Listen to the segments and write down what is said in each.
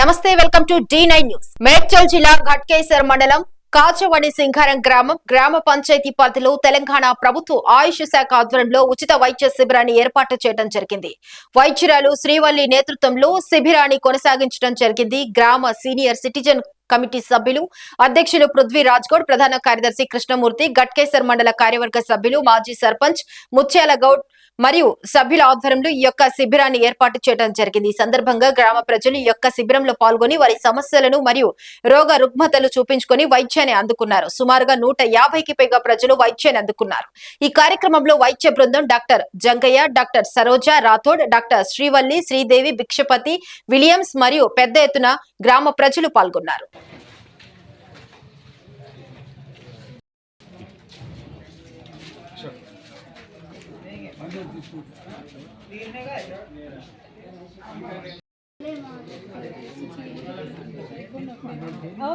నమస్తే welcome to D nine news. Medchal జిల్లా ఘట్కేసర్ మండలం కాచవడి సింగారం గ్రామం గ్రామ పంచాయతీ పరిధిలో తెలంగాణ ప్రభుత్వ ఆయుష్ శాఖ ఆధ్వర్యంలో ఉచిత వైద్య శిబిరాన్ని ఏర్పాటు చేయడం జరిగింది. వైద్యురాలు శ్రీవల్లి నేతృత్వంలో శిబిరాన్ని కొనసాగించడం జరిగింది. గ్రామ సీనియర్ సిటిజన్ కమిటీ సభ్యులు. అధ్యక్షులు పృథ్వీ రాజ్గౌడ్ ప్రధాన కార్యదర్శి కృష్ణమూర్తి గట్కేసర్ మండల కార్యవర్గ సభ్యులు మాజీ సర్పంచ్ ముత్యాల గౌడ్ మరియు సభ్యుల ఆధ్వర్యంలో ఈ యొక్క శిబిరాన్ని ఏర్పాటు చేయడం జరిగింది. ఈ సందర్భంగా గ్రామ ప్రజలు ఈ యొక్క శిబిరంలో పాల్గొని వారి సమస్యలను మరియు రోగ రుగ్మతలు చూపించుకొని వైద్యాన్ని అందుకున్నారు. సుమారుగా నూట యాభైకి పైగా ప్రజలు వైద్యాన్ని అందుకున్నారు. ఈ కార్యక్రమంలో వైద్య బృందం doctor Jangaiah doctor Saroja Rathod doctor Srivalli Sridevi Bhikshapathi Williams మరియు పెద్ద ఎత్తున గ్రామ ప్రజలు పాల్గొన్నారు.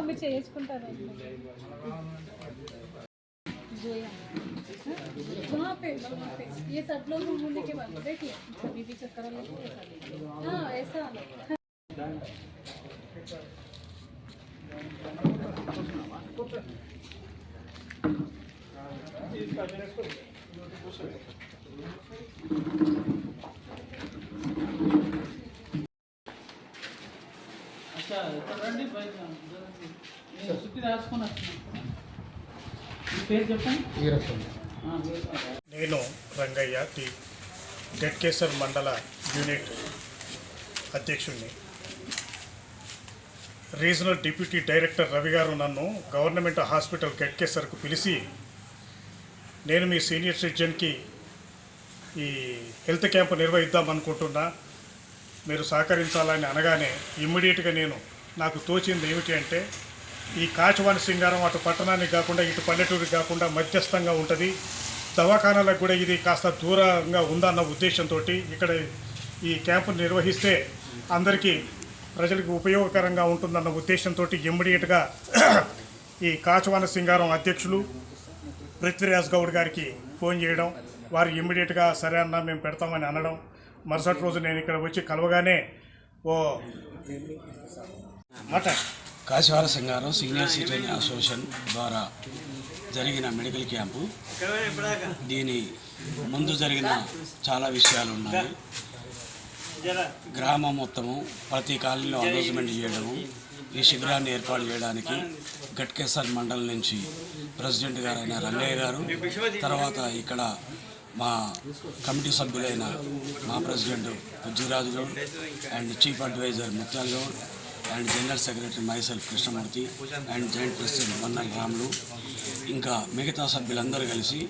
మీరు చేసుకుంటారు जोया वहाँ पे वहाँ पे ये सब लोग घूमने के बाद देखिए अभी भी चक्कर लगा हाँ ऐसा అచ్చా ఇక్కడ రండి బయట రండి. నేను రంగయ్య టి. గట్కేశ్వర్ మండల యూనిట్ అధ్యక్షుడిని రీజనల్ డిప్యూటీ డైరెక్టర్ రవి గారు నన్ను గవర్నమెంట్ హాస్పిటల్ గట్కేశ్వర్కు పిలిచి నేను మీ సీనియర్ సిటిజన్కి ఈ హెల్త్ క్యాంప్ నిర్వహిద్దాం అనుకుంటున్నా. మీరు సహకరించాలని అనగానే ఇమ్మీడియట్గా నేను నాకు తోచింది ఏమిటి అంటే ఈ కాచవాణి సింగారం అటు పట్టణానికి కాకుండా ఇటు పల్లెటూరికి కాకుండా మధ్యస్థంగా ఉంటుంది. దవాఖానాలకు కూడా ఇది కాస్త దూరంగా ఉందన్న ఉద్దేశంతో ఇక్కడ ఈ క్యాంపు నిర్వహిస్తే అందరికీ ప్రజలకు ఉపయోగకరంగా ఉంటుందన్న ఉద్దేశంతో ఇమ్మీడియట్గా ఈ కాచవాన సింగారం అధ్యక్షులు పృథ్వీరాజ్ గౌడ్ గారికి ఫోన్ చేయడం వారు ఇమ్మీడియట్గా సరే అన్న మేము పెడతామని అనడం. మరుసటి రోజు నేను ఇక్కడ వచ్చి కలవగానే ఓ మాట. కాశీవార సంఘారం సీనియర్ సిటిజన్ అసోసియేషన్ ద్వారా జరిగిన మెడికల్ క్యాంపు. దీని ముందు జరిగిన చాలా విషయాలు ఉన్నాయి. గ్రామం మొత్తము ప్రతి కాలనీలో అనౌన్స్మెంట్ చేయడము ఈ శిబిరాన్ని ఏర్పాటు చేయడానికి గట్కేసర్ మండలం నుంచి ప్రెసిడెంట్ గారైన రంగయ్య గారు తర్వాత ఇక్కడ మా కమిటీ సభ్యులైన మా president Pujjiraju Goud and chief adviser Mutyal Goud and general secretary myself Krishnamurthy and joint president Mannal Ramulu ఇంకా మిగతా సభ్యులందరూ కలిసి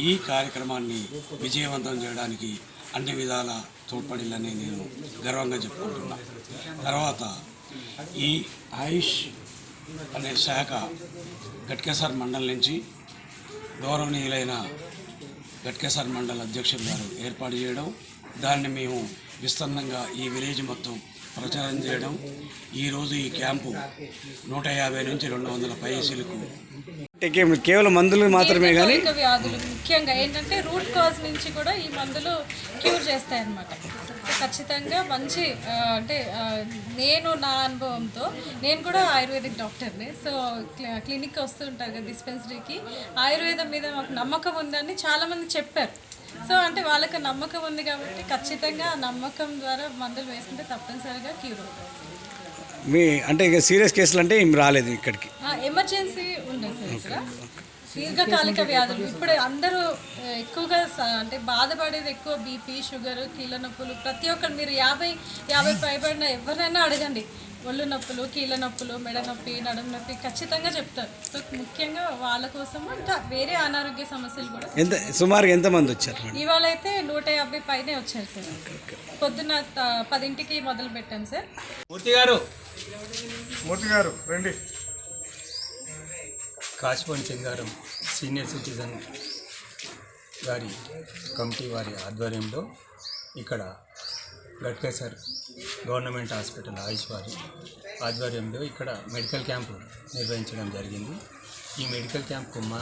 ఈ కార్యక్రమాన్ని విజయవంతం చేయడానికి అన్ని విధాల తోడ్పడిల్లని నేను గర్వంగా చెప్పుకుంటున్నా. తర్వాత ఈ ఆయుష్ అనే శాఖ గట్కేసర్ మండలం నుంచి గౌరవనీయులైన గట్కేసార్ మండల అధ్యక్షులు గారు ఏర్పాటు చేయడం దాన్ని మేము విస్తృతంగా ఈ విలేజ్ మొత్తం ప్రచారం చేయడం ఈరోజు ఈ క్యాంపు నూట యాభై నుంచి రెండు వందల పైసలకు కేవలం మందులు మాత్రమే కానీ వ్యాధులు. ముఖ్యంగా ఏంటంటే రూట్ కాజ్ నుంచి కూడా ఈ మందులు క్యూర్ చేస్తాయి అన్నమాట ఖచ్చితంగా మంచి అంటే నేను నా అనుభవంతో నేను కూడా ఆయుర్వేదిక్ డాక్టర్ని. సో క్లి- క్లినిక్ వస్తూ ఉంటారు కదా డిస్పెన్సరీకి ఆయుర్వేదం మీద మాకు నమ్మకం ఉందని చాలామంది చెప్పారు. సో అంటే వాళ్ళకి నమ్మకం ఉంది కాబట్టి ఖచ్చితంగా ఆ నమ్మకం ద్వారా మందులు వేసుకుంటే తప్పనిసరిగా క్యూర్ అవుతుంది మీ అంటే ఇక సీరియస్ కేసులు అంటే ఏం రాలేదు ఇక్కడికి. ఎమర్జెన్సీ ఉంది సార్ ఇక్కడ. దీర్ఘకాలిక వ్యాధులు. ఇప్పుడు అందరూ ఎక్కువగా అంటే బాధపడేది ఎక్కువ బీపీ షుగర్ కీళ్ళ నొప్పులు. ప్రతి ఒక్కరు మీరు యాభై యాభై పైబడిన ఎవరినైనా అడగండి. ఒళ్ళు నొప్పులు కీళ్ళ నొప్పులు మెడ నొప్పి నడుము నొప్పి ఖచ్చితంగా చెప్తారు. సో ముఖ్యంగా వాళ్ళ కోసం ఇంకా వేరే అనారోగ్య సమస్యలు కూడా ఎంత సుమారుగా ఎంతమంది వచ్చారు మేడం? ఇవాళ అయితే నూట యాభై పైనే వచ్చారు సార్. పొద్దున్న త- పదింటికి మొదలు పెట్టాం సార్. మూర్తి గారు మూర్తి గారు రండి. కాచిపండి సింగారం సీనియర్ సిటిజన్ గారి కమిటీ వారి ఆధ్వర్యంలో ఇక్కడ గట్కేసర్ గవర్నమెంట్ హాస్పిటల్ ఆయుష్ వారి ఆధ్వర్యంలో ఇక్కడ మెడికల్ క్యాంపు నిర్వహించడం జరిగింది. ఈ మెడికల్ క్యాంప్కు మా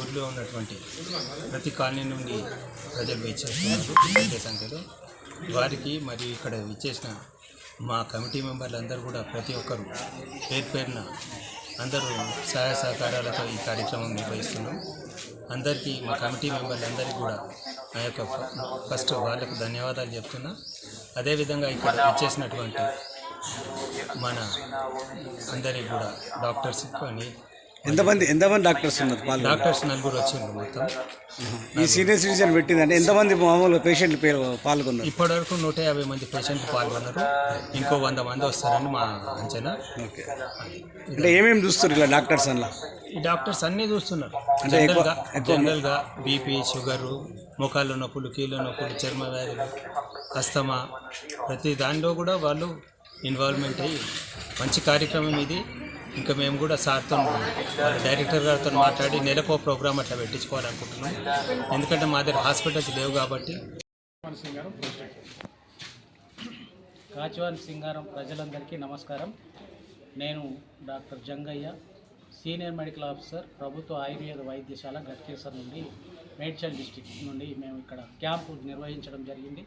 ఊర్లో ఉన్నటువంటి ప్రతి కాలనీ నుండి ప్రజలు ఇచ్చేస్తున్నారు పెద్ద సంఖ్యలో వారికి మరియు ఇక్కడ విచ్చేసిన మా కమిటీ మెంబర్లు అందరూ కూడా ప్రతి ఒక్కరు పేరు పేరున అందరూ సహాయ సహకారాలతో ఈ కార్యక్రమం నిర్వహిస్తున్నాం. అందరికీ మా కమిటీ మెంబర్లందరికీ కూడా నా యొక్క ఫస్ట్ వాళ్ళకు ధన్యవాదాలు చెప్తున్నా. అదేవిధంగా ఇక్కడ ఇచ్చేసినటువంటి మన అందరికీ కూడా డాక్టర్స్ కానీ ఎంతమంది ఎంతమంది డాక్టర్స్ ఉన్నారు? పాలు డాక్టర్స్ నలుగురు వచ్చిండ్రు మొత్తం. ఈ సీనియర్ సిటిజన్ పెట్టిందంటే ఎంతమంది మామూలు పేషెంట్లు పాల్గొన్నారు? ఇప్పటివరకు నూట యాభై మంది పేషెంట్లు పాల్గొన్నారు. ఇంకో వంద మంది వస్తారని మా అంచనా. ఓకే. అంటే ఏమేమి చూస్తారు ఇలా డాక్టర్స్ అలా? ఈ డాక్టర్స్ అన్నీ చూస్తున్నారు. జనరల్గా జనరల్గా బీపీ షుగరు మోకాళ్ళ నొప్పులు కీళ్ళ నొప్పులు చర్మ వ్యాధులు అస్తమా. ప్రతి దానిలో కూడా వాళ్ళు ఇన్వాల్వ్మెంట్ అయ్యి మంచి కార్యక్రమం ఇది. ఇంకా మేము కూడా సార్తో డైరెక్టర్ గారితో మాట్లాడి నెలకో ప్రోగ్రామ్ అట్లా పెట్టించుకోవాలనుకుంటున్నాం. ఎందుకంటే మా దగ్గర హాస్పిటల్స్ లేవు కాబట్టి. కాచివాన్ సింగారం ప్రజలందరికీ నమస్కారం. నేను doctor Jangaiah senior medical officer ప్రభుత్వ ఆయుర్వేద వైద్యశాల గట్కేసర్ నుండి మేడ్చల్ డిస్టిక్ నుండి మేము ఇక్కడ క్యాంపు నిర్వహించడం జరిగింది.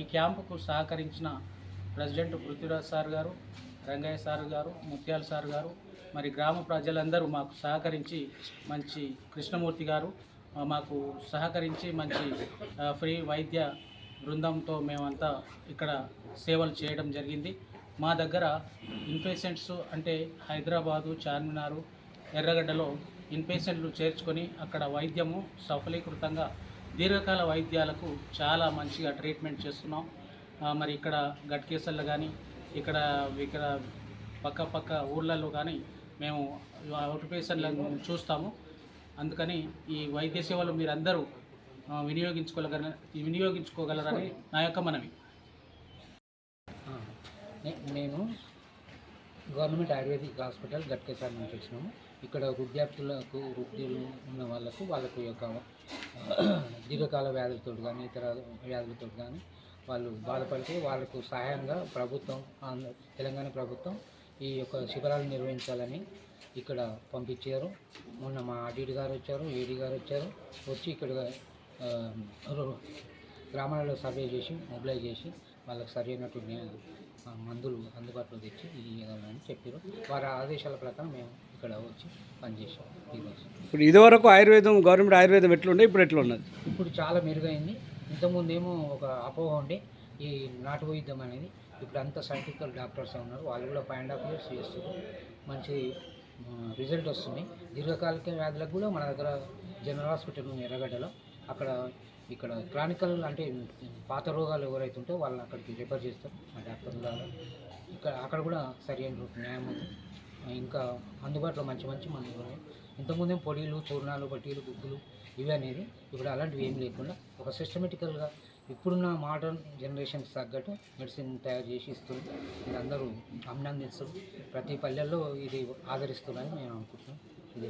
ఈ క్యాంపుకు సహకరించిన ప్రెసిడెంట్ పృథ్వీరాజ్ సార్ గారు రంగయ్య సార్ గారు ముత్యాల సార్ గారు మరి గ్రామ ప్రజలందరూ మాకు సహకరించి మంచి కృష్ణమూర్తి గారు మాకు సహకరించి మంచి ఫ్రీ వైద్య బృందంతో మేమంతా ఇక్కడ సేవలు చేయడం జరిగింది. మా దగ్గర ఇన్పేషెంట్స్ అంటే హైదరాబాదు చార్మినారు ఎర్రగడ్డలో ఇన్పేషెంట్లు చేర్చుకొని అక్కడ వైద్యము సఫలీకృతంగా దీర్ఘకాల వైద్యాలకు చాలా మంచిగా ట్రీట్మెంట్ చేస్తున్నాం. మరి ఇక్కడ గట్కేసల్లో కానీ ఇక్కడ ఇక్కడ పక్క పక్క ఊర్లలో కానీ మేము అవుట్ పేషెంట్లను చూస్తాము. అందుకని ఈ వైద్య సేవలు మీరందరూ వినియోగించుకోగల వినియోగించుకోగలరని నా యొక్క మనవి. నేను గవర్నమెంట్ ఆయుర్వేదిక్ హాస్పిటల్ గట్కేసార్ నుంచి వచ్చినాము. ఇక్కడ వృద్ధాప్తులకు వృద్ధులు ఉన్న వాళ్ళకు వాళ్ళకు యొక్క దీర్ఘకాల వ్యాధులతో కానీ ఇతర వ్యాధులతో కానీ వాళ్ళు బాధపడితే వాళ్ళకు సహాయంగా ప్రభుత్వం ఆంధ్ర తెలంగాణ ప్రభుత్వం ఈ యొక్క శిబిరాలు నిర్వహించాలని ఇక్కడ పంపించారు. మొన్న మా ఆర్డీడీ గారు వచ్చారు ఏడీ గారు వచ్చారు వచ్చి ఇక్కడ గ్రామాలలో సర్వే చేసి మొబిలైజ్ చేసి వాళ్ళకి సరైనటువంటి ఆ, మందులు అందుబాటులో తెచ్చి ఇవ్వాలని చెప్పారు. వారి ఆదేశాల ప్రకారం మేము ఇక్కడ వచ్చి పనిచేసాం ఈరోజు. ఇప్పుడు ఇదివరకు ఆయుర్వేదం గవర్నమెంట్ ఆయుర్వేదం ఎట్లుండే ఇప్పుడు ఎట్లా ఉన్నది ఇప్పుడు చాలా మెరుగైంది. ఇంతకుముందు ఏమో ఒక అపోహ ఉండే ఈ నాటు వైద్యం అనేది. ఇప్పుడు అంతా సైంటిఫికల్ డాక్టర్స్ ఉన్నారు వాళ్ళు కూడా ఫైవ్ అండ్ హాఫ్ ఇయర్స్ చేస్తారు మంచి రిజల్ట్ వస్తుంది దీర్ఘకాలిక వ్యాధులకు కూడా మన దగ్గర జనరల్ హాస్పిటల్ ఉంది ఎర్రగడ్డలో. అక్కడ ఇక్కడ క్రానికల్ అంటే పాత రోగాలు ఎవరైతే ఉంటే వాళ్ళని అక్కడికి రిఫర్ చేస్తారు ఆ డాక్టర్ ద్వారా. ఇక్కడ అక్కడ కూడా సరైన న్యాయం ఉంది ఇంకా అందుబాటులో మంచి మంచి మందులు ఉన్నాయి. ఇంతకుముందే పొడిలు చూర్ణాలు బట్టీలు గుగ్గులు ఇవి అనేది ఇప్పుడు అలాంటివి ఏం లేకుండా ఒక సిస్టమేటికల్గా ఇప్పుడున్న మోడర్న్ జనరేషన్స్ తగ్గట్టు మెడిసిన్ తయారు చేసి ఇస్తుంది ఇది అందరూ అభినందిస్తారు ప్రతి పల్లెల్లో ఇది ఆదరిస్తుందని నేను అనుకుంటున్నాను. ఇది